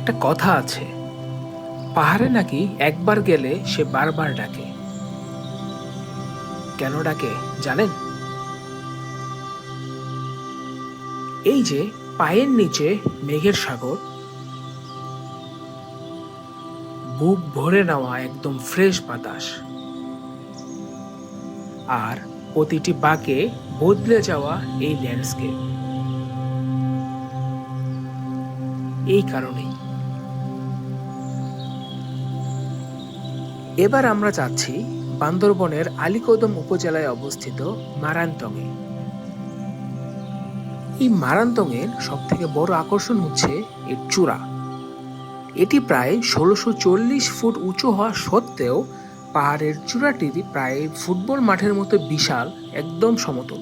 একটা কথা আছে। পাহাড়ে নাকি একবার গেলে সে বারবার ডাকে। কেন ডাকে, জানেন? এই যে পায়ের নিচে মেঘের সাগর। বুক ভরে নেওয়া একদম ফ্রেশ বাতাস। আর প্রতিটি বাঁকে বদলে যাওয়া এই ল্যান্ডস্কেপ। এই কারণেই। এবার আমরা যাচ্ছি বান্দরবনের আলীকদম উপজেলায় অবস্থিত মারান্তঙে এই মারান্তঙের সব থেকে বড় আকর্ষণ হচ্ছে এর চূড়া। এটি প্রায় ষোলোশো চল্লিশ ফুট উঁচু হওয়া সত্ত্বেও পাহাড়ের চূড়াটি প্রায় ফুটবল মাঠের মতো বিশাল, একদম সমতল।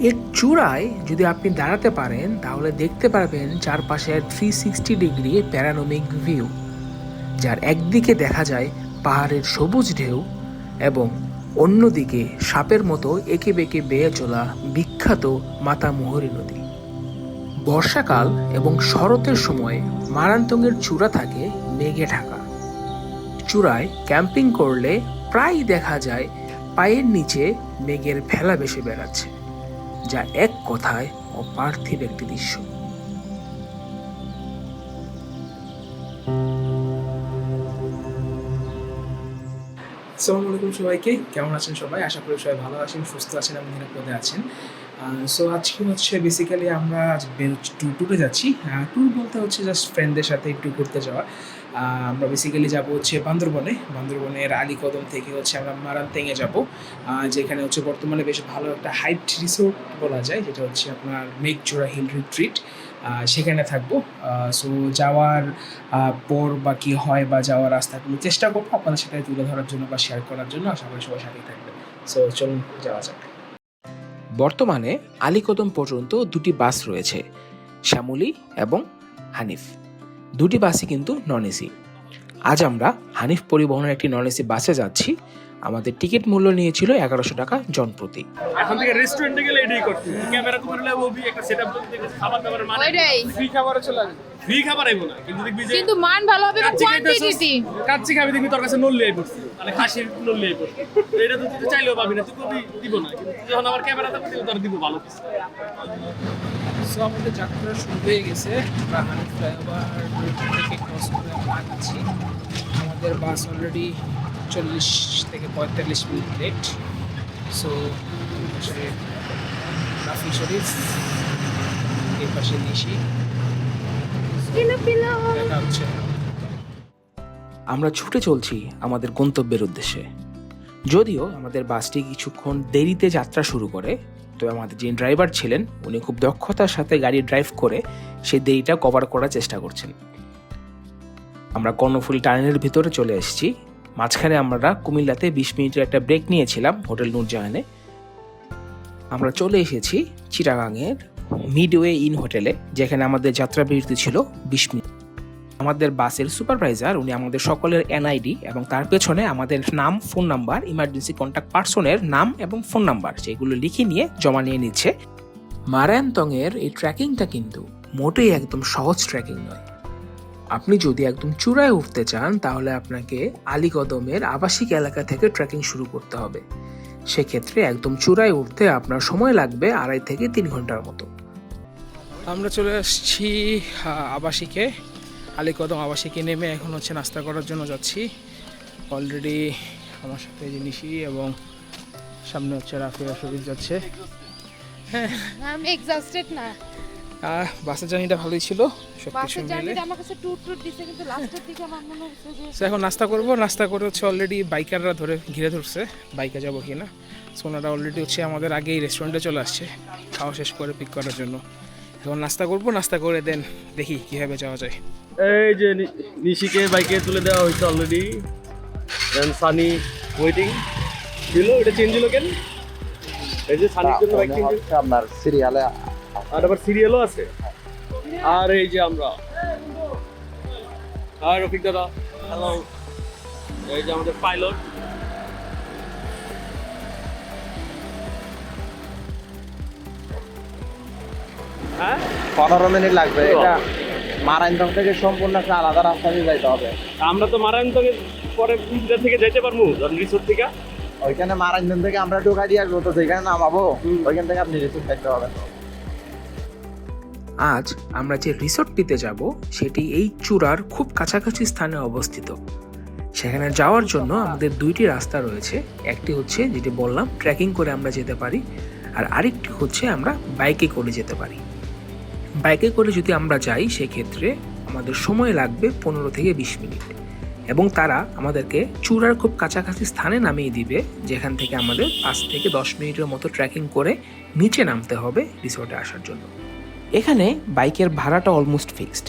এর চূড়ায় যদি আপনি দাঁড়াতে পারেন, তাহলে দেখতে পারবেন চারপাশের three sixty degree panoramic view যার একদিকে দেখা যায় পাহাড়ের সবুজ ঢেউ এবং অন্যদিকে সাপের মতো একে বেঁকে বেয়ে চলা বিখ্যাত মাতামোহরী নদী। বর্ষাকাল এবং শরতের সময় মারান্তঙ্গের চূড়া থাকে মেঘে ঢাকা। চূড়ায় ক্যাম্পিং করলে প্রায় দেখা যায় পায়ের নিচে মেঘের ভেলা ভেসে বেড়াচ্ছে, যা এক কথায় অপার্থিব একটি দৃশ্য। আসসালামু আলাইকুম সবাইকে। কেমন আছেন সবাই? আশা করি সবাই ভালো আছেন, সুস্থ আছেন এবং নিরাপদে আছেন। সো আজকে হচ্ছে বেসিক্যালি আমরা ট্যুরে যাচ্ছি। ট্যুর বলতে হচ্ছে জাস্ট ফ্রেন্ডদের সাথে একটু ঘুরতে যাওয়া। আমরা বেসিক্যালি যাব হচ্ছে বান্দরবনে। বান্দরবনের আলীকদম থেকে হচ্ছে আমরা মারান্তেঙে যাব। যেখানে হচ্ছে বর্তমানে বেশ ভালো একটা হাইট রিসোর্ট বলা যায়, যেটা হচ্ছে আপনার মেঘচোরা হিল রিট্রিট সেখানে থাকব। সো যাওয়ার পর বা কি হয় বা যাওয়ার রাস্তা রাস্তাগুলো চেষ্টা করব আপনাদের সাথে তুলে ধরার জন্য বা শেয়ার করার জন্য। আশা করি সবাই সাথেই থাকবে সো চলুন যাওয়া যাক। বর্তমানে আলীকদম পর্যন্ত দুটি বাস রয়েছে, শ্যামলী এবং হানিফ। দুটি বাসই কিন্তু নন এসি আজ আমরা হানিফ পরিবহনের একটি নন এসি বাসে যাচ্ছি। আমাদের টিকিট মূল্য নিয়েছিল এগারোশো টাকা জনপ্রতি। এখন থেকে রেস্টুরেন্টে গেলে এটাই করতে ক্যামেরা করলে ওবি একটা সেটআপ দেখে খাবার মানে ওইটাই। ফ্রি খাবারে চলে আসবে। ফ্রি খাবার আইবো না কিন্তু দেখবি যে কিন্তু মান ভালো হবে কাচ্চি কোয়ান্টিটি কাচ্চি খাবি দেখবি তোর কাছে নল্লি আই পড়ছে। মানে খাসির নল্লি আই পড়ছে। তো এটা তো তুই চাইলেও পাবি না তুই কবি দিব না। কিন্তু যখন আমার ক্যামেরা থাকবে তুই তোর দিব ভালো কিছু। সো আমাদের যাত্রা শুরু হয়ে গেছে। ফ্লাইওভার থেকে ক্রস করে আমরা আমাদের বাস অলরেডি চল্লিশ থেকে পঁয়তাল্লিশ মিনিট লেট। সো পাশে রাফি শরীফ এর পাশে নিশি। দেখা হচ্ছে। আমরা ছুটে চলছি আমাদের গন্তব্যের উদ্দেশ্যে। যদিও আমাদের বাসটি কিছুক্ষণ দেরিতে যাত্রা শুরু করে তবে আমাদের যিনি ড্রাইভার ছিলেন উনি খুব দক্ষতার সাথে গাড়ি ড্রাইভ করে সেই দেরিটা কভার করার চেষ্টা করছেন। আমরা কর্ণফুলি টানেলের ভিতরে চলে এসেছি। মাঝখানে আমরা কুমিল্লাতে বিশ মিনিটের একটা ব্রেক নিয়েছিলাম হোটেল নূরজাহানে। আমরা চলে এসেছি চিটাগাংয়ের মিডওয়ে ইন হোটেলে, যেখানে আমাদের যাত্রা বিরতি ছিল বিশ মিনিট। আমাদের বাসের সুপারভাইজার, উনি আমাদের সকলের এনআইডি এবং তার পেছনে আমাদের নাম ফোন নাম্বার ইমার্জেন্সি কন্ট্যাক্ট পার্সনের নাম এবং ফোন নাম্বার সেগুলো লিখে নিয়ে জমা নিয়ে নিচ্ছে। মারায়ন্তংয়ের এই ট্র্যাকিংটা কিন্তু মোটেই একদম সহজ ট্র্যাকিং নয়। আপনি যদি একদম চূড়ায় উঠতে চান তাহলে আপনাকে আলীকদমের আবাসিক এলাকা থেকে ট্রেকিং শুরু করতে হবে। সেক্ষেত্রে একদম চূড়ায় উঠতে আপনার সময় লাগবে আড়াই থেকে তিন ঘণ্টার মতো। আমরা চলে আসছি আবাসিকে। আলীকদম আবাসিকে নেমে এখন হচ্ছে নাস্তা করার জন্য যাচ্ছি। অলরেডি আমার সাথে যে নিশি এবং সামনে হচ্ছে রাফিয়া শরীফ যাচ্ছে। হ্যাঁ আমি এক্সস্টেড না। আহ, বাসের জার্নিটা ভালোই ছিল সব কিছু মিলে। আমার কাছে টুট টুট দিছে কিন্তু লাস্টের দিকে আমার মনে হচ্ছে যে এখন নাস্তা করব নাস্তা করে হচ্ছে অলরেডি বাইকাররা ধরে ঘিরে ধরছে বাইকে যাব কি না? সো ওনারা অলরেডি হচ্ছে আমাদের আগেই রেস্টুরেন্টে চলে আসছে খাওয়া শেষ করে পিক করার জন্য। এখন নাস্তা করব নাস্তা করে দেন দেখি কীভাবে যাওয়া যায়। এই যে নি- নিশিকে বাইকে তুলে দেওয়া হয়েছে অলরেডি দেন সানি ওয়েটিং ছিল এটা চেঞ্জ হলো কেন? এই যে সানির জন্য বাইক চেঞ্জ আপনার সিরিয়ালে আর আবার সিরিয়ালও আছে। আর এই যে আমরা। আর রফিক দাদা। হ্যালো এই যে আমাদের পাইলট হ্যাঁ? পনেরো মিনিট লাগবে। এটা মারাইন্দম থেকে সম্পূর্ণ একটা আলাদা রাস্তা দিয়ে যাইতে হবে। আমরা তো মারায়ণ থেকে পরে কুচবিহার থেকে যাইতে পারব রিসোর্ট থেকে। ওইখানে মারাইন্দম থেকে আমরা ঢোকাই দিয়ে আসব তো সেখানে নামাবো ওইখান থেকে আপনি রিসিভ খাইতে হবে। আজ আমরা যে রিসোর্টটিতে যাব, সেটি এই চূড়ার খুব কাছাকাছি স্থানে অবস্থিত। সেখানে যাওয়ার জন্য আমাদের দুইটি রাস্তা রয়েছে। একটি হচ্ছে, যেটি বললাম, ট্রেকিং করে আমরা যেতে পারি, আর আরেকটি হচ্ছে, আমরা বাইকে করে যেতে পারি। বাইকে করে যদি আমরা যাই, সেক্ষেত্রে আমাদের সময় লাগবে পনেরো থেকে বিশ মিনিট। এবং তারা আমাদেরকে চূড়ার খুব কাছাকাছি স্থানে নামিয়ে দিবে, যেখান থেকে আমাদের পাঁচ থেকে দশ মিনিটের মতো ট্রেকিং করে নিচে নামতে হবে রিসোর্টে আসার জন্য। এখানে বাইকের ভাড়াটা অলমোস্ট ফিক্সড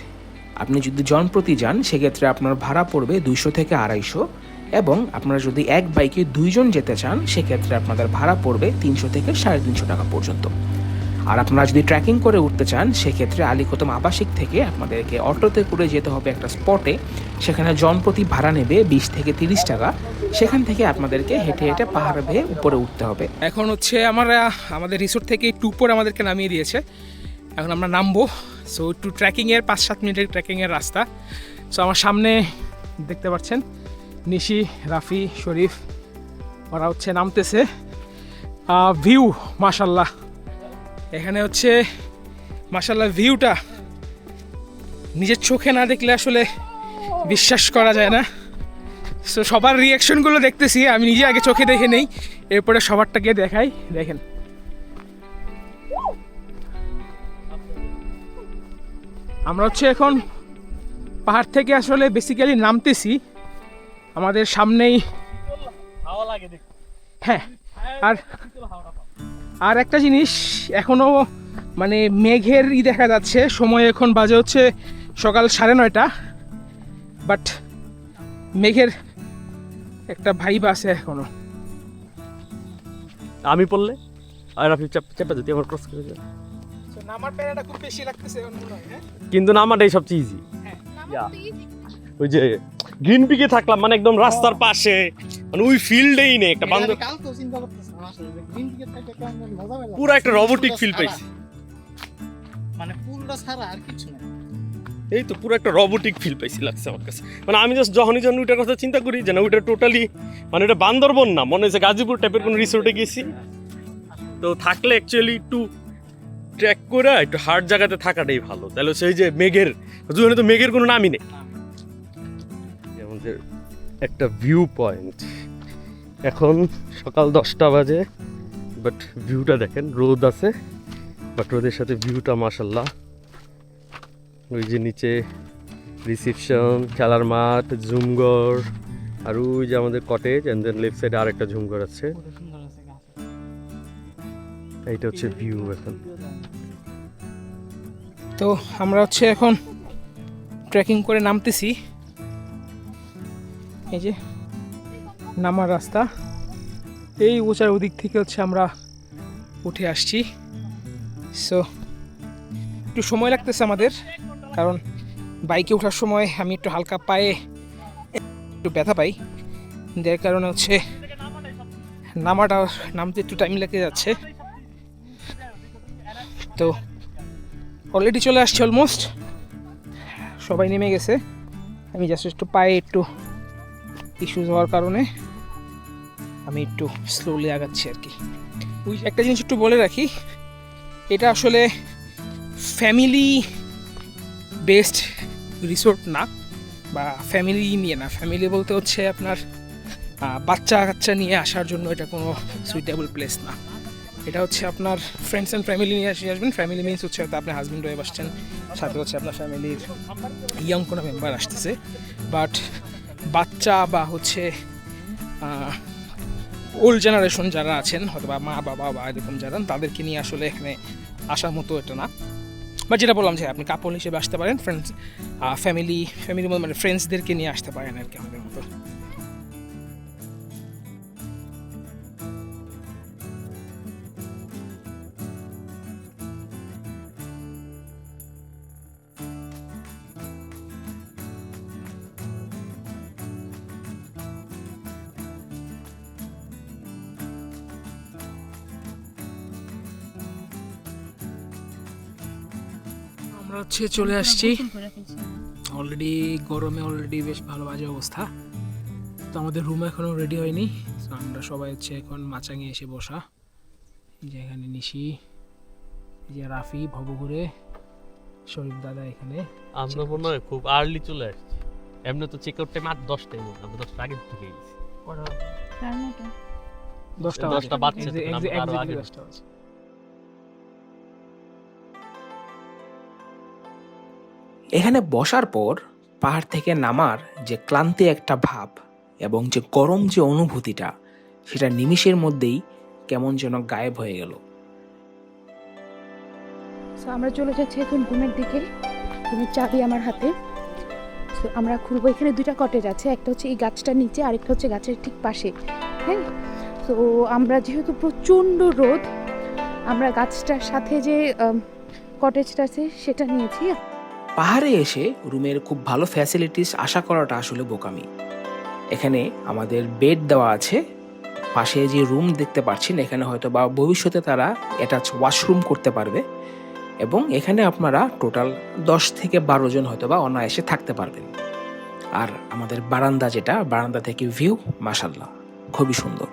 আপনি যদি জনপ্রতি যান, সেক্ষেত্রে আপনার ভাড়া পড়বে দুইশো থেকে আড়াইশো এবং আপনারা যদি এক বাইকে দুইজন যেতে চান, সেক্ষেত্রে আপনাদের ভাড়া পড়বে তিনশো থেকে সাড়ে তিনশো টাকা পর্যন্ত। আর আপনারা যদি ট্রেকিং করে উঠতে চান, সেক্ষেত্রে আলিকতম আবাসিক থেকে আপনাদেরকে অটোতে করে যেতে হবে একটা স্পটে সেখানে জনপ্রতি ভাড়া নেবে বিশ থেকে তিরিশ টাকা। সেখান থেকে আপনাদেরকে হেঁটে হেঁটে পাহাড় বেয়ে উপরে উঠতে হবে। এখন হচ্ছে আমরা আমাদের রিসোর্ট থেকে একটু উপরে আমাদেরকে নামিয়ে দিয়েছে। এখন আমরা নামবো। সো একটু ট্রেকিংয়ের পাঁচ, সাত মিনিটের ট্রেকিংয়ের রাস্তা। সো আমার সামনে দেখতে পাচ্ছেন নিশি, রাফি, শরীফ, ওরা হচ্ছে নামতেছে। ভিউ মাশাল্লাহ। এখানে হচ্ছে, মাশাল্লাহ ভিউটা নিজের চোখে না দেখলে আসলে বিশ্বাস করা যায় না। সো সবার রিয়াকশনগুলো দেখতেছি, আমি নিজে আগে চোখে দেখে নেই। এরপরে সবারটাকে দেখাই, দেখেন। আমরা হচ্ছে এখন পাহাড় থেকে আসলে বেসিক্যালি নামতেছি। আমাদের সামনেই হ্যাঁ আর আর একটা জিনিস এখনও মানে মেঘের ই দেখা যাচ্ছে। সময় এখন বাজে হচ্ছে সকাল সাড়ে নয়টা। বাট মেঘের একটা ভাইব আছে এখনও। আমি পড়লে? আর আপনি চাপ যদি আমার ক্রস করে নামার প্যারাটা খুব বেশি লাগতেছে হয় হ্যাঁ? কিন্তু নামাটাই সবচেয়ে ইজি ওই যে গ্রিন পিকে থাকলাম মানে একদম রাস্তার পাশে মানে ওই ফিল্ডেই নেই একটা বান্ধব পুরো একটা রোবোটিক ফিল পাইছি। মানে পুলটা ছাড়া আর কিছু না। এই তো পুরো একটা রোবোটিক ফিল পাইছি লাগছে আমার কাছে। মানে আমি জাস্ট যখনই যখন ওইটার কথা চিন্তা করি যে না ওইটা টোটালি মানে ওটা বান্দরবন না মনে হয়েছে গাজীপুর টাইপের কোনো রিসোর্টে গেছি। তো থাকলে অ্যাকচুয়ালি একটু ট্র্যাক করে একটু হার্ড জায়গাতে থাকাটাই ভালো। তাহলে সেই যে মেঘের ওখানে তো মেঘের কোনো নামই নেই। আমাদের একটা ভিউ পয়েন্ট এখন সকাল দশটা বাজে বাট ভিউটা দেখেন রোদ আছে বাট রোদের সাথে ভিউটা মাসাল্লাহ ওই যে নিচে রিসিপশন খেলার মাঠ ঝুমঘর আর ওই যে আমাদের কটেজ অ্যান্ড দেন লেফট সাইডে আরেকটা ঝুমঘর আছে। এইটা হচ্ছে ভিউ এখন। তো আমরা হচ্ছে এখন ট্রেকিং করে নামতেছি। এই যে নামার রাস্তা। এই উঁচার ওদিক থেকে হচ্ছে আমরা উঠে আসছি। সো একটু সময় লাগতেছে আমাদের, কারণ বাইকে ওঠার সময় আমি একটু হালকা পায়ে একটু ব্যথা পাই। যার কারণে হচ্ছে নামাটা, নামতে একটু টাইম লেগে যাচ্ছে। তো অলরেডি চলে আসছে অলমোস্ট সবাই নেমে গেছে। আমি জাস্ট একটু পায়ে একটু ইস্যুস হওয়ার কারণে আমি একটু স্লোলি আগাচ্ছি আর কি। ওই একটা জিনিস একটু বলে রাখি, এটা আসলে ফ্যামিলি বেসড রিসোর্ট না, বা ফ্যামিলি নিয়ে না। ফ্যামিলি বলতে হচ্ছে আপনার বাচ্চা কাচ্চা নিয়ে আসার জন্য এটা কোনো সুইটেবল প্লেস না। এটা হচ্ছে আপনার ফ্রেন্ডস অ্যান্ড ফ্যামিলি নিয়ে আসে আসবেন। ফ্যামিলি মিনস হচ্ছে হয়তো আপনার হাজব্যান্ড ওয়াইফ আসছেন সাথে হচ্ছে আপনার ফ্যামিলির ইয়ং কোনো মেম্বার আসতেছে। বাট বাচ্চা বা হচ্ছে ওল্ড জেনারেশন যারা আছেন হয়তো বা মা, বাবা বা এরকম যারা, তাদেরকে নিয়ে আসলে এখানে আসার মতো এটা না। বা যেটা বললাম যে আপনি কাপল হিসেবে আসতে পারেন ফ্রেন্ডস ফ্যামিলি ফ্যামিলি মানে ফ্রেন্ডসদেরকে নিয়ে আসতে পারেন আর কি আমাদের মতো। হচ্ছে চলে আসছি। অলরেডি গরমে অলরেডি বেশ ভালো বাজে অবস্থা। তো আমাদের রুম এখনও রেডি হয়নি। তো আমরা সবাই হচ্ছে এখন মাচাঙে এসে বসা। যে এখানে নিশি যে রাফি ভবঘুরে শরীফ দাদা এখানে আমরা মনে হয় খুব আর্লি চলে আসছি। এমনি তো চেক আউট টাইম আর দশটাই মনে আমরা দশটা আগে ঢুকে গেছি। দশটা দশটা বাজছে এখানে বসার পর পাহাড় থেকে নামার যে ক্লান্তি একটা ভাব এবং যে গরম যে অনুভূতিটা, সেটা নিমিষের মধ্যেই কেমন যেন গায়েব হয়ে গেল। আমরা চলে যাচ্ছি এখন রুমের দিকে। রুমের চাবি আমার হাতে। সো আমরা খুলবো এখানে দুইটা কটেজ আছে। একটা হচ্ছে এই গাছটার নিচে, আরেকটা হচ্ছে গাছের ঠিক পাশে। হ্যাঁ? তো আমরা যেহেতু প্রচণ্ড রোদ, আমরা গাছটার সাথে যে কটেজটা আছে, সেটা নিয়েছি। পাহাড়ে এসে রুমের খুব ভালো ফ্যাসিলিটিস আশা করাটা আসলে বোকামি। এখানে আমাদের বেড দেওয়া আছে। পাশে যে রুম দেখতে পাচ্ছেন, এখানে হয়তো বা ভবিষ্যতে তারা অ্যাটাচ ওয়াশরুম করতে পারবে এবং এখানে আপনারা টোটাল দশ থেকে বারো জন হয়তো বা অনায়াসে থাকতে পারবেন। আর আমাদের বারান্দা যেটা, বারান্দা থেকে ভিউ মাসাল্লাহ খুবই সুন্দর।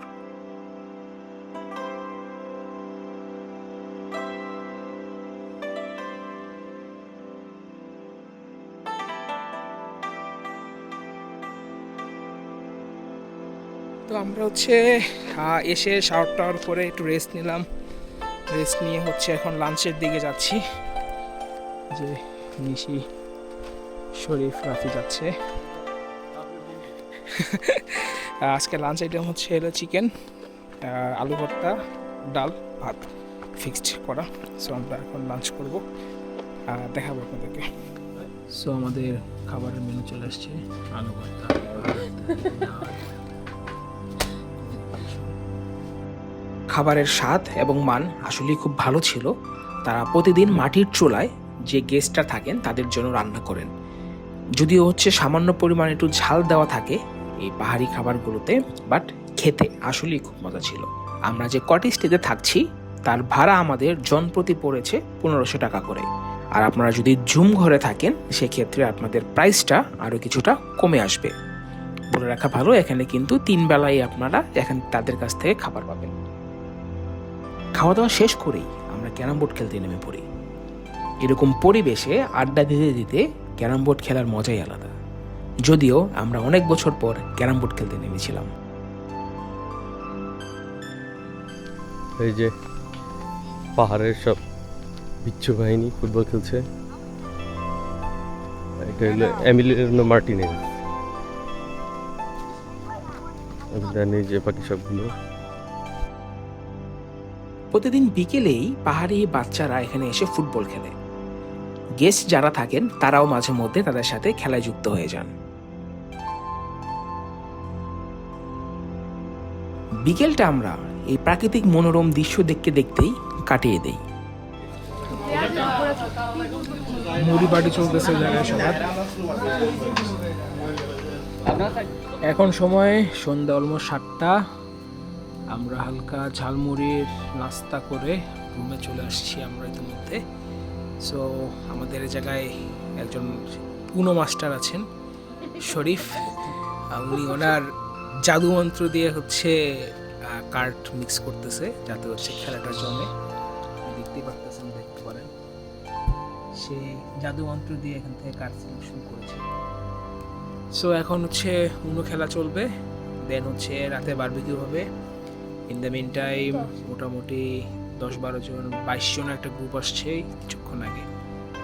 আমরা হচ্ছে এসে শাওয়ার টাওয়ার করে একটু রেস্ট নিলাম। রেস্ট নিয়ে হচ্ছে এখন লাঞ্চের দিকে যাচ্ছি। যে নিশি শরীফ রাফি যাচ্ছে। আজকে লাঞ্চ আইটেম হচ্ছে হলো চিকেন আলু ভর্তা, ডাল, ভাত ফিক্সড করা। সো আমরা এখন লাঞ্চ করব। দেখাবো আপনাদেরকে। সো আমাদের খাবারের মেনু চলে আসছে, আলু ভর্তা খাবারের স্বাদ এবং মান আসলেই খুব ভালো ছিল। তারা প্রতিদিন মাটির চুলায় যে গেস্টরা থাকেন তাদের জন্য রান্না করেন। যদিও হচ্ছে সামান্য পরিমাণে একটু ঝাল দেওয়া থাকে এই পাহাড়ি খাবারগুলোতে বাট খেতে আসলেই খুব মজা ছিল। আমরা যে কটেজটিতে থাকছি, তার ভাড়া আমাদের জনপ্রতি পড়েছে পনেরোশো টাকা করে। আর আপনারা যদি জুম ঘরে থাকেন, সেক্ষেত্রে আপনাদের প্রাইসটা আরও কিছুটা কমে আসবে। বলে রাখা ভালো, এখানে কিন্তু তিন বেলায় আপনারা এখানে, তাদের কাছ থেকে খাবার পাবেন। খাওয়া দাওয়া শেষ করেই আমরা ক্যারাম বোর্ড খেলতে নেমে পড়ি। এরকম পরিবেশে আড্ডা দিতে দিতে ক্যারাম বোর্ড খেলার মজাই আলাদা। যদিও আমরা অনেক বছর পর ক্যারাম বোর্ড খেলতে নেমেছিলাম। এই যে পাহাড়ের সব বিচ্ছু বাহিনী ফুটবল খেলছে। এটা হলো মার্টিনেজ। এই যে বাকি সবগুলো প্রতিদিন বিকেলেই পাহাড়ি বাচ্চারা এখানে এসে ফুটবল খেলে। গেস্ট যারা থাকেন, তারাও মাঝে মধ্যে তাদের সাথে খেলায় যুক্ত হয়ে যান। বিকেলটা আমরা এই প্রাকৃতিক মনোরম দৃশ্য দেখতে দেখতেই কাটিয়ে দেই। এখন সময় সন্ধ্যা অলমোস্ট সাতটা। আমরা হালকা ঝালমুড়ির নাস্তা করে রুমে চলে আসছি আমরা ইতিমধ্যে। সো আমাদের জায়গায় একজন পুনো মাস্টার আছেন, শরীফ। উনি ওনার জাদু মন্ত্র দিয়ে হচ্ছে কার্ড মিক্স করতেছে, যাতে হচ্ছে খেলাটা জমে। দেখতে পারতেছেন, দেখতে পারেন। সে জাদু মন্ত্র দিয়ে এখান থেকে কার্ড সিলেকশন করেছে। সো এখন হচ্ছে উনো খেলা চলবে দেন হচ্ছে রাতে বারবিকিউ হবে। ইন দ্য মিন টাইম মোটামুটি দশ বারো জন বাইশ জন একটা গ্রুপ আসছে কিছুক্ষণ আগে।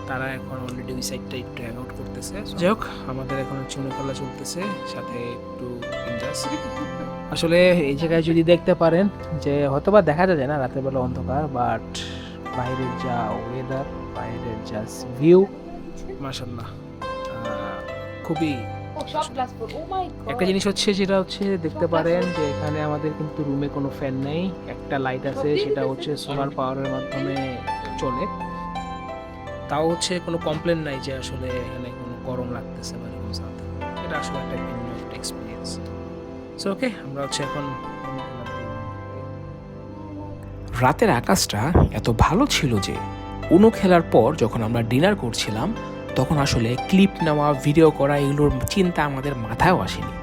তারা এখন অলরেডি ওই সাইডটা একটু হ্যাং আউট করতেছে যাই হোক। আমাদের এখন হচ্ছে খেলা চলতেছে সাথে একটু আসলে এই জায়গায় যদি দেখতে পারেন যে হয়তোবা দেখা যায় না রাতের বেলা অন্ধকার বাট বাইরের যা ওয়েদার বাইরের যা ভিউ মাসাল্লাহ খুবই একটা জিনিস হচ্ছে যেটা হচ্ছে দেখতে পারেন যে এখানে আমাদের কিন্তু রুমে কোনো ফ্যান নেই। একটা লাইট আছে সেটা হচ্ছে সোলার পাওয়ারের মাধ্যমে চলে। তাও হচ্ছে কোনো কমপ্লেন নাই যে আসলে এখানে কোনো গরম লাগতেছে বা এরকম something। এটা আসলে একটা ভিন্ন একটা এক্সপিরিয়েন্স সো ওকে আমরা হচ্ছে এখন রাতের আকাশটা এত ভালো ছিল যে উনো খেলার পর যখন আমরা ডিনার করছিলাম তখন আসলে ক্লিপ নেওয়া ভিডিও করা এগুলোর চিন্তা আমাদের মাথায়ও আসেনি।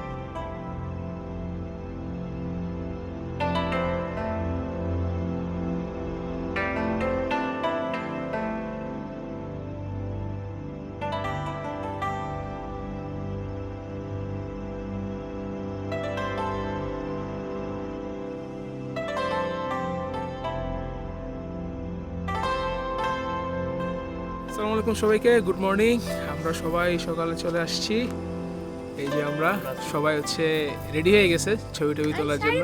সবাইকে গুড মর্নিং আমরা সবাই সকালে চলে আসছি। এই যে আমরা সবাই হচ্ছে রেডি হয়ে গেছে ছবি টবি তোলার জন্য।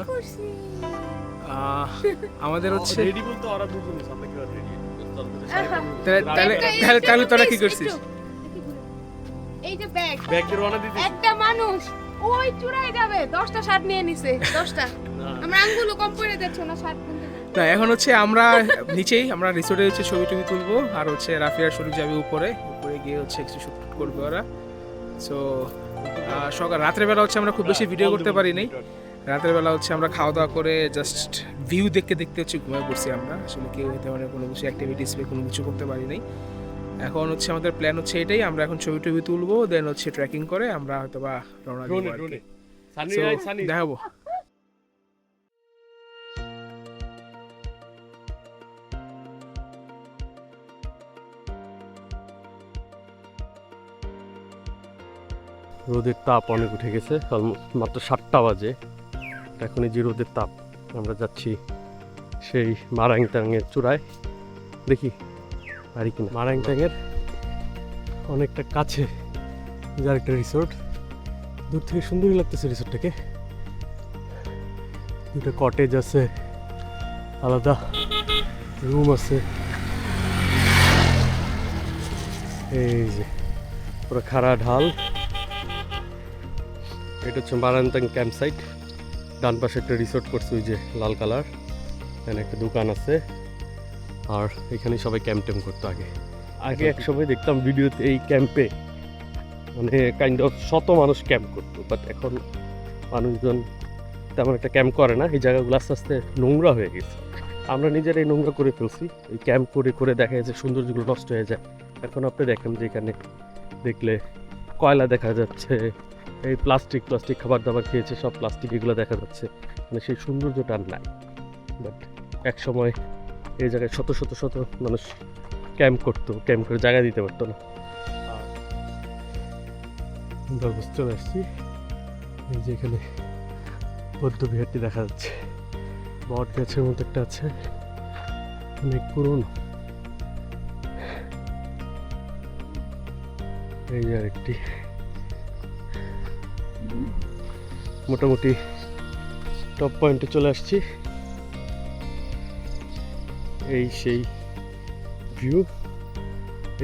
আমাদের হচ্ছে রেডি বলতে ওরা দুজন সাথে কি রেডি তাহলে- তাহলে তোরা কি করছিস? এই যে ব্যাগ। ব্যাগ দিয়ে রওনা দিতে একটা মানুষ ওই চূড়ায় যাবে। দশটা শার্ট নিয়ে নিছে দশটা। আমরা আঙ্গুলো কম করে যাচ্ছ না শার্ট না এখন হচ্ছে আমরা নিচেই আমরা রিসোর্টে হচ্ছে ছবি টবি তুলবো আর হচ্ছে রাফিয়ার শরীফ যাবে উপরে উপরে গিয়ে হচ্ছে কিছু শুট করবে ওরা। সো সকাল রাত্রের বেলা হচ্ছে আমরা খুব বেশি ভিডিও করতে পারি নাই। রাতের বেলা হচ্ছে আমরা খাওয়া দাওয়া করে জাস্ট ভিউ দেখতে দেখতে হচ্ছে ঘুমিয়ে পড়ছি আমরা। আসলে কেউ হতে মানে কোনো কিছু অ্যাক্টিভিটিস বা কোনো কিছু করতে পারি নাই। এখন হচ্ছে আমাদের প্ল্যান হচ্ছে এটাই আমরা এখন ছবি টবি তুলবো দেন হচ্ছে ট্রেকিং করে আমরা হয়তো বা রওনা দেখাবো। রোদের তাপ অনেক উঠে গেছে মাত্র সাতটা বাজে। এখন এই যে রোদের তাপ, আমরা যাচ্ছি সেই মারাংটাংয়ের চূড়ায়। দেখি পারি কিনা। মারাংটাংয়ের অনেকটা কাছে যার একটা রিসোর্ট দূর থেকে সুন্দরই লাগতেছে রিসোর্টটাকে দুটো কটেজ আছে, আলাদা রুম আছে। এই যে পুরো খাড়া ঢাল। এটা হচ্ছে মারান্তাং ক্যাম্প সাইট ডান পাশে একটা রিসোর্ট করছে ওই যে লাল কালার। এখানে একটা দোকান আছে। আর এখানে সবাই ক্যাম্প ট্যাম্প করতো আগে। আগে এক সময় দেখতাম ভিডিওতে এই ক্যাম্পে মানে কাইন্ড অফ শত মানুষ ক্যাম্প করতো। বাট এখন মানুষজন তেমন একটা ক্যাম্প করে না। এই জায়গাগুলো আস্তে আস্তে নোংরা হয়ে গেছে। আমরা নিজেরাই নোংরা করে ফেলছি। এই ক্যাম্প করে করে দেখা যাচ্ছে সৌন্দর্যগুলো নষ্ট হয়ে যায়। এখন আপনি দেখেন যে এখানে দেখলে কয়লা দেখা যাচ্ছে। এই প্লাস্টিক প্লাস্টিক খাবার দাবার খেয়েছে, সব প্লাস্টিক এগুলো দেখা যাচ্ছে। মানে সেই সৌন্দর্যটা আর নাই। বাট এক সময় এই জায়গায় শত শত শত মানুষ ক্যাম্প করতো ক্যাম্প করে জায়গা দিতে পারতো না। চলে আসছি। এই যে এখানে বৌদ্ধ বিহারটি দেখা যাচ্ছে। বট গাছের মতো একটা আছে। অনেক পুরনো। এই যে আরেকটি। মোটামুটি টপ পয়েন্টে চলে আসছি। এই সেই ভিউ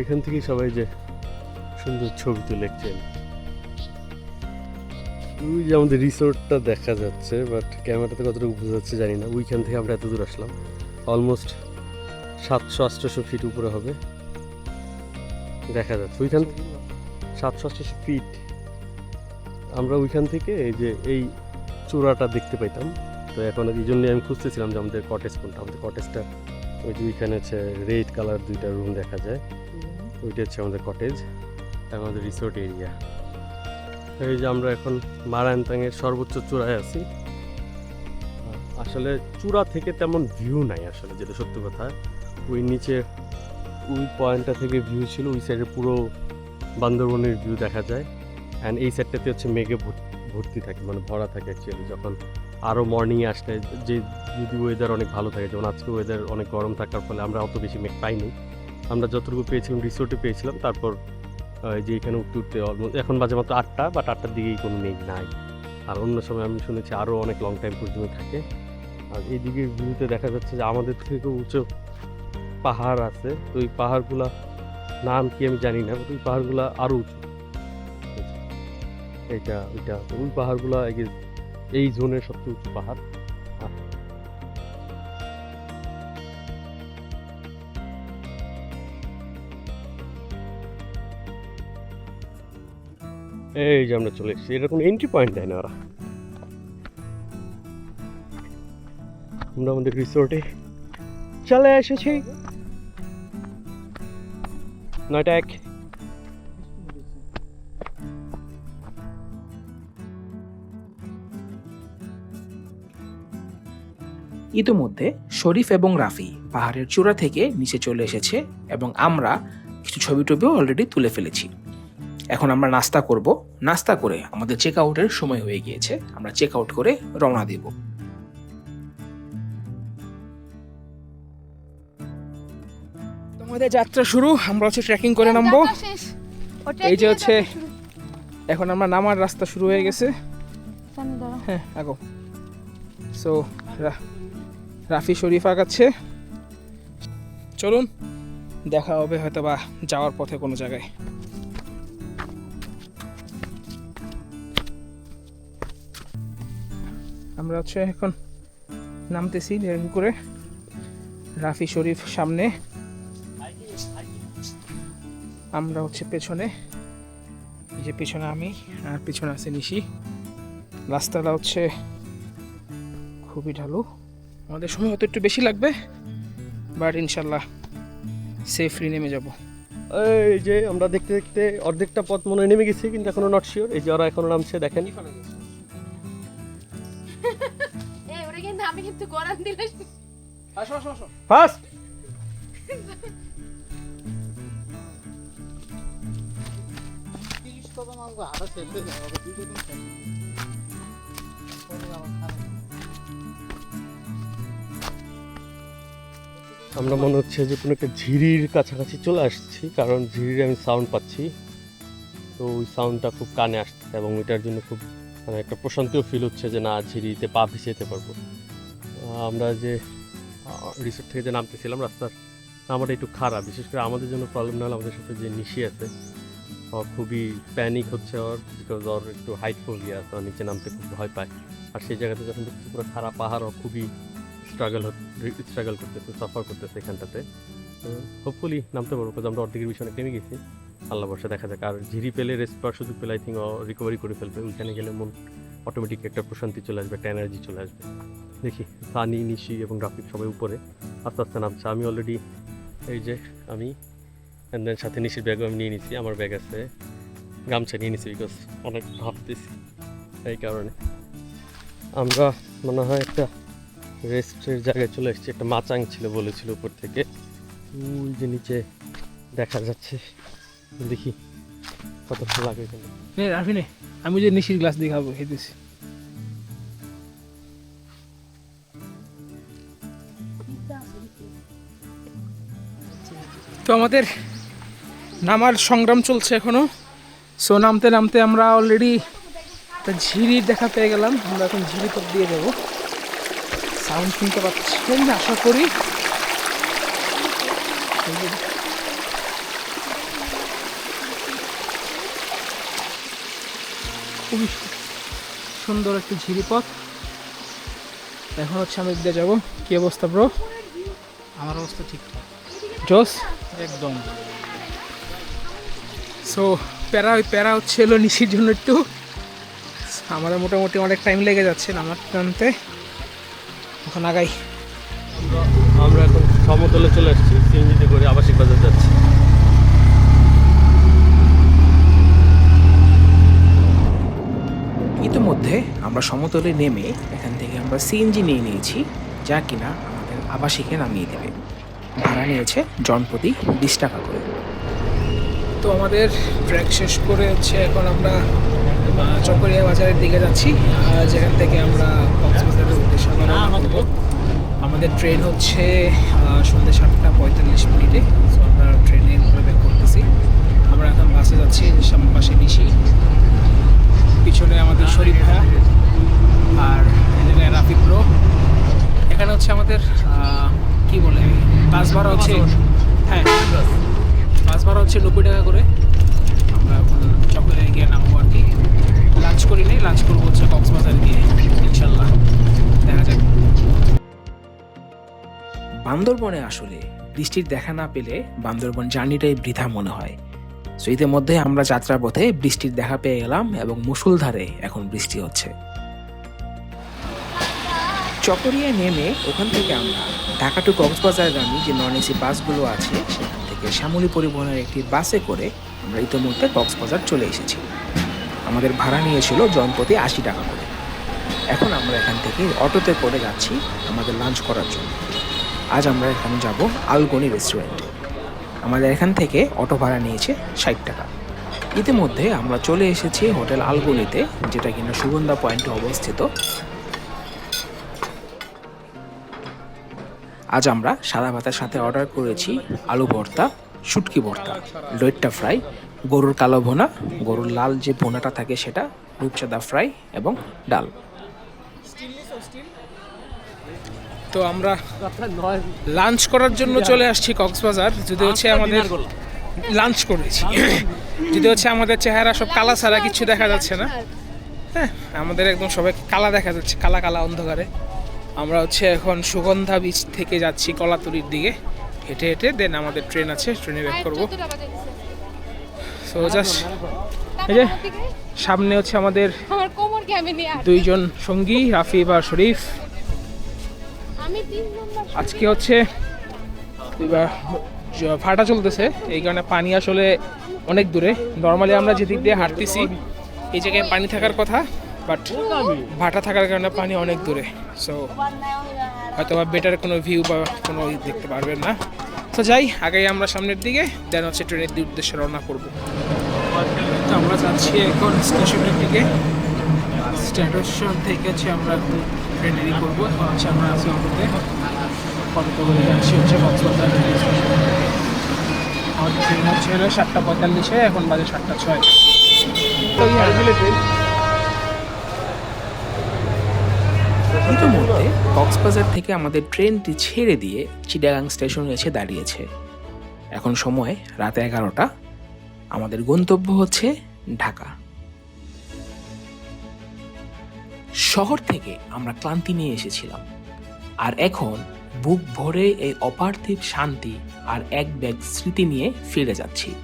এখান থেকেই সবাই যে সুন্দর ছবি তুলে তুলেছেন ওই যে আমাদের রিসোর্টটা দেখা যাচ্ছে বাট ক্যামেরাতে কতটুকু বোঝা যাচ্ছে জানি না। ওইখান থেকে আমরা এত দূর আসলাম। অলমোস্ট সাতশো আটশোশো ফিট উপরে হবে। দেখা যাচ্ছে। ওইখান সাতশো আটশোশো ফিট আমরা ওইখান থেকে এই যে এই চূড়াটা দেখতে পাইতাম। তো এখন এই জন্যই আমি খুঁজতেছিলাম যে আমাদের কটেজ কোনটা? আমাদের কটেজটা ওই যে ওইখানে হচ্ছে রেড কালার দুইটা রুম দেখা যায়। ওইটা হচ্ছে আমাদের কটেজ আমাদের রিসোর্ট এরিয়া এই যে আমরা এখন মারায়নতাংয়ের সর্বোচ্চ চূড়ায় আছি। আসলে চূড়া থেকে তেমন ভিউ নাই আসলে যেটা সত্যি কথা। ওই নিচে ওই পয়েন্টটা থেকে ভিউ ছিল ওই সাইডে পুরো বান্দরবনের ভিউ দেখা যায়। অ্যান্ড এই সাইডটাতে হচ্ছে মেঘে ভর- ভর্তি থাকে মানে ভরা থাকে অ্যাকচুয়ালি যখন আরও মর্নিংয়ে আসলে যে যদি ওয়েদার অনেক ভালো থাকে, যেমন আজকে ওয়েদার অনেক গরম থাকার ফলে আমরা অত বেশি মেঘ পাইনি। আমরা যতটুকু পেয়েছিলাম রিসোর্টে পেয়েছিলাম, তারপর যে এখানে উঠতে উঠতে অলমোস্ট এখন বাজে মাত্র আটটা বাট আটটার দিকেই কোনো মেঘ নাই। আর অন্য সময় আমি শুনেছি আরও অনেক লং টাইম পর্যন্ত থাকে। আর এইদিকে ভিউতে দেখা যাচ্ছে যে আমাদের থেকে উঁচু পাহাড় আছে, তো ওই পাহাড়গুলা নাম কি আমি জানি না ওই পাহাড়গুলা আরও উঁচু। এইটা ওইটা ওই পাহাড়গুলা এই জোনের সবচেয়ে উঁচু পাহাড়। এই যে আমরা চলে এসেছি। এরকম এন্ট্রি পয়েন্ট দেয় না ওরা। আমরা আমাদের রিসোর্টে চলে এসেছি। নয়টা এক। ইতিমধ্যে শরীফ এবং রাফি পাহাড়ের চূড়া থেকে নিচে চলে এসেছে এবং আমরা কিছু ছবি টবিও অলরেডি তুলে ফেলেছি। এখন আমরা নাস্তা করব। নাস্তা করে আমাদের চেক আউটের সময় হয়ে গিয়েছে। আমরা চেক আউট করে রওনা দেব। তোমাদের যাত্রা শুরু। আমরা হচ্ছে ট্রেকিং করে নামবো। এই যে হচ্ছে এখন আমরা নামার রাস্তা শুরু হয়ে গেছে। হ্যাঁ আগো সো রাফি শরীফ আগাচ্ছে। চলুন, দেখা হবে হয়তো বা যাওয়ার পথে কোনো জায়গায়। আমরা হচ্ছে এখন নামতেছি ড্রাইভিং করে রাফি শরীফ সামনে। আমরা হচ্ছে পেছনে। যে পেছনে আমি আর পেছনে আছে নিশি। রাস্তাটা হচ্ছে খুবই ঢালু। আমাদের সময় হয়তো একটু বেশি লাগবে বাট ইনশাল্লাহ সেফলি নেমে যাব। এই যে আমরা দেখতে দেখতে অর্ধেকটা পথ মনে নেমে গেছি কিন্তু এখনও নট শিওর এই যে ওরা এখনও নামছে দেখেন। এই আমি কিন্তু গরম দিলে আসো আসো আসো। ফার্স্ট কদম আমাকে যাবে। কদম আমরা মনে হচ্ছে যে কোনো একটা ঝিরির কাছাকাছি চলে আসছি, কারণ ঝিরির আমি সাউন্ড পাচ্ছি। তো ওই সাউন্ডটা খুব কানে আসছে এবং ওইটার জন্য খুব মানে একটা প্রশান্তিও ফিল হচ্ছে যে না, ঝিরিতে পা যেতে পারব। আমরা যে রিসোর্ট থেকে যে নামতেছিলাম রাস্তার নামাটা একটু খারাপ। বিশেষ করে আমাদের জন্য প্রবলেম না হলে আমাদের সাথে যে নিশি আছে, ওর খুবই প্যানিক হচ্ছে ওর বিকজ ওর একটু হাইট ফোবিয়া আছে নিচে নামতে খুব ভয় পায়। আর সেই জায়গাতে যখন পুরো খারাপ পাহাড় ও খুবই স্ট্রাগল স্ট্রাগল করতেছে সাফার করতেছে এখানটাতে। তো হোপফুলি নামতে পারব কারণ আমরা অর্ধেকের বিষয় অনেক নেমে গেছি। আল্লাহ বর্ষা দেখা যাক। আর ঝিরি পেলে রেস্ট পাওয়ার সুযোগ পেলে আই থিঙ্ক রিকভারি করে ফেলবে। ওইখানে গেলে মন অটোমেটিক একটা প্রশান্তি চলে আসবে, একটা এনার্জি চলে আসবে। দেখি, সানি, নিশি এবং রাফিক সবাই উপরে। আস্তে আস্তে নামছে। আমি অলরেডি এই যে আমি অ্যান্ড দেন সাথে নিশির ব্যাগও আমি নিয়ে নিছি। আমার ব্যাগ আছে। গামছা নিয়ে নিছি বিকজ অনেক ভাবতেছি। এই কারণে। আমরা মনে হয় একটা রেস্টের জায়গায় চলে এসেছি। একটা মাচাং ছিল বলেছিল উপর থেকে। ওই যে নিচে দেখা যাচ্ছে। দেখি কতটা লাগে রাফি নে আমি যে নিশির গ্লাস দিয়ে খাব, খেতেছি। তো আমাদের নামার সংগ্রাম চলছে এখনও। সো নামতে নামতে আমরা অলরেডি একটা ঝিরির দেখা পেয়ে গেলাম। আমরা এখন ঝিরি পথ দিয়ে যাব। সাউন্ড শুনতে পাচ্ছেন আশা করি। খুবই সুন্দর একটি ঝিরিপথ। এখন হচ্ছে আমি দিকে যাব। কি অবস্থা ব্রো আমার অবস্থা ঠিকঠাক জোস একদম। সো প্যারা ওই প্যারা হচ্ছে এলো নিশির জন্য একটু। আমাদের মোটামুটি অনেক টাইম লেগে যাচ্ছে নামার টানতে এখন আগাই। আমরা এখন সমতলে চলে আসছি সিএনজিতে করে আবাসিক বাজার যাচ্ছি। ইতিমধ্যে আমরা সমতলে নেমে এখান থেকে আমরা সিএনজি নিয়ে নিয়েছি যা কিনা আমাদের আবাসিকে নামিয়ে দেবে। ভাড়া নিয়েছে জনপ্রতি বিশ টাকা করে। তো আমাদের ট্র্যাক শেষ করে হচ্ছে এখন আমরা চকরিয়া বাজারের দিকে যাচ্ছি। যেখান থেকে আমরা আমাদের ট্রেন হচ্ছে সন্ধ্যে সাতটা পঁয়তাল্লিশ মিনিটে। সো আমরা ট্রেনে প্রবেশ করতেছি। আমরা এখন বাসে যাচ্ছি পাশে নিশি পিছনে আমাদের শরীফ ভাইয়া আর এদিকে রাফি প্রো এখানে হচ্ছে আমাদের কি বলে, বাস ভাড়া হচ্ছে হ্যাঁ বাস ভাড়া হচ্ছে নব্বই টাকা করে। আমরা এখন চকরে গিয়ে নামবো আর কি। লাঞ্চ করি নি লাঞ্চ করব হচ্ছে কক্সবাজার গিয়ে, ইনশাল্লাহ। দেখা যাক। বান্দরবনে আসলে বৃষ্টির দেখা না পেলে বান্দরবন জার্নিটাই বৃথা মনে হয়। সো ইতিমধ্যে আমরা যাত্রার পথে বৃষ্টির দেখা পেয়ে গেলাম এবং মুসুলধারে এখন বৃষ্টি হচ্ছে। চকরিয়া নেমে ওখান থেকে আমরা ঢাকা টু কক্সবাজারগামী যে নন এসি বাসগুলো আছে, সেখান থেকে শ্যামলী পরিবহনের একটি বাসে করে আমরা ইতিমধ্যে কক্সবাজার চলে এসেছি। আমাদের ভাড়া নিয়েছিল জনপ্রতি আশি টাকা করে। এখন আমরা এখান থেকে অটোতে করে যাচ্ছি আমাদের লাঞ্চ করার জন্য। আজ আমরা এখানে যাব আলগনি রেস্টুরেন্টে আমাদের এখান থেকে অটো ভাড়া নিয়েছে ষাট টাকা। ইতিমধ্যে আমরা চলে এসেছি হোটেল আলগনিতে, যেটা কিনা সুগন্ধা পয়েন্টে অবস্থিত। আজ আমরা সাদা ভাতের সাথে অর্ডার করেছি আলু ভর্তা, শুটকি ভর্তা, লইট্টা ফ্রাই গরুর কালো ভোনা গরুর লাল যে ভোনাটা থাকে সেটা রূপচাঁদা ফ্রাই এবং ডাল। তো আমরা লাঞ্চ করার জন্য চলে আসছি কক্সবাজার। যদি হচ্ছে আমাদের লাঞ্চ করেছি। যদি হচ্ছে আমাদের চেহারা সব কালা ছাড়া কিছু দেখা যাচ্ছে না। হ্যাঁ আমাদের একদম সবাই কালা দেখা যাচ্ছে কালা কালা অন্ধকারে। আমরা হচ্ছে এখন সুগন্ধা বিচ থেকে যাচ্ছি কলাতলির দিকে। হেঁটে হেঁটে দেন আমাদের ট্রেন আছে ট্রেনে ব্যাক করব। সো জাস্ট এই যে সামনে হচ্ছে আমাদের দুইজন সঙ্গী রাফিব আর শরীফ। আজকে হচ্ছে ভাটা চলতেছে। এই কারণে পানি আসলে অনেক দূরে। নর্মালি আমরা যেদিক দিয়ে হাঁটতেছি এই জায়গায় পানি থাকার কথা বাট ভাটা থাকার কারণে পানি অনেক দূরে। সো হয়তো বা বেটার কোনো ভিউ বা কোনো দেখতে পারবেন না। তো যাই, আগেই আমরা সামনের দিকে দেন হচ্ছে ট্রেনের উদ্দেশ্যে রওনা করব। তো আমরা যাচ্ছি এখন স্টেশনের দিকে। স্টেশন থেকে হচ্ছে আমরা এখন ট্রেন রেডি করব। এখন হচ্ছে আমরা আছি অটোতে। অটোতে করে যাচ্ছি হচ্ছে কক্সবাজার ট্রেন হচ্ছে সাতটা পঁয়তাল্লিশে, এখন বাজে সাতটা ছয়। তো এই ট্রেন ইতিমধ্যে কক্সবাজার থেকে আমাদের ট্রেনটি ছেড়ে দিয়ে চিটাগাং স্টেশনে এসে দাঁড়িয়েছে। এখন সময় রাত এগারোটা। আমাদের গন্তব্য হচ্ছে ঢাকা। শহর থেকে আমরা ক্লান্তি নিয়ে এসেছিলাম। আর এখন বুক ভরে এই অপার্থিব শান্তি আর এক ব্যাগ স্মৃতি নিয়ে ফিরে যাচ্ছি।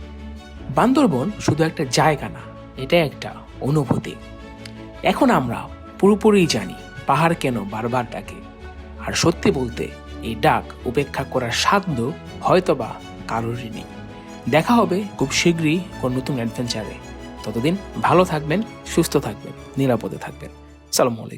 বান্দরবন শুধু একটা জায়গা না, এটা একটা অনুভূতি। এখন আমরা পুরোপুরি জানি পাহাড় কেন বারবার ডাকে আর সত্যি বলতে, এই ডাক উপেক্ষা করার সাধ্য হয়তোবা কারোরই নেই। দেখা হবে খুব শীঘ্রই কোন নতুন অ্যাডভেঞ্চারে। ততদিন ভালো থাকবেন, সুস্থ থাকবেন, নিরাপদে থাকবেন। সালামু আলাইকুম।